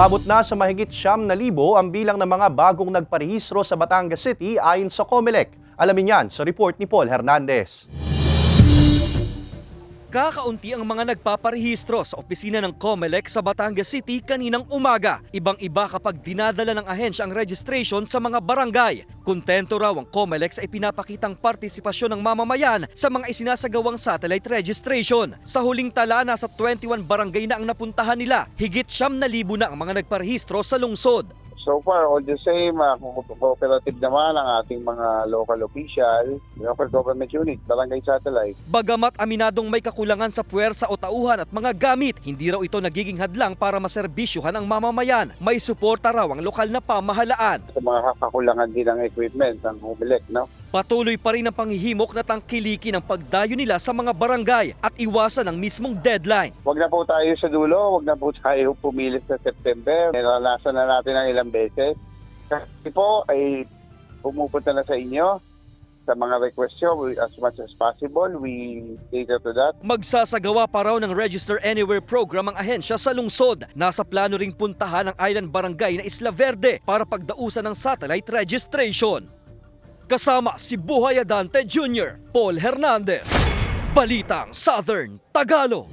Umabot na sa mahigit siyam na libo ang bilang ng mga bagong nagparehistro sa Batangas City ayon sa COMELEC. Alamin yan sa report ni Paul Hernandez. Kakaunti ang mga nagpaparehistro sa opisina ng COMELEC sa Batangas City kaninang umaga. Ibang-iba kapag dinadala ng ahensya ang registration sa mga barangay. Kontento raw ang COMELEC sa ipinapakitang partisipasyon ng mamamayan sa mga isinasagawang satellite registration. Sa huling tala, nasa 21 barangay na ang napuntahan nila. Higit siyam na libo na ang mga nagparehistro sa lungsod. So far, all the same, uh, co- cooperative naman ang ating mga local official, local government unit, barangay satellite. Bagamat aminadong may kakulangan sa puwersa o tauhan at mga gamit, hindi raw ito nagiging hadlang para maserbisyuhan ang mamamayan. May suporta raw ang lokal na pamahalaan. Sa mga kakulangan din ng equipment ng Humelec, no? Patuloy pa rin ang panghihimok na tangkilikin ang pagdayo nila sa mga barangay at iwasan ang mismong deadline. Huwag na po tayo sa dulo, huwag na po tayo pumilit sa September. Naranasan na natin ang ilang beses. Kasi po ay pumupunta na sa inyo sa mga request nyo as much as possible. We cater to that. Magsasagawa pa raw ng Register Anywhere program ang ahensya sa lungsod. Nasa plano ring puntahan ang island barangay na Isla Verde para pagdausan ng satellite registration. Kasama si Buhay Adante Jr., Paul Hernandez. Balitang Southern Tagalog.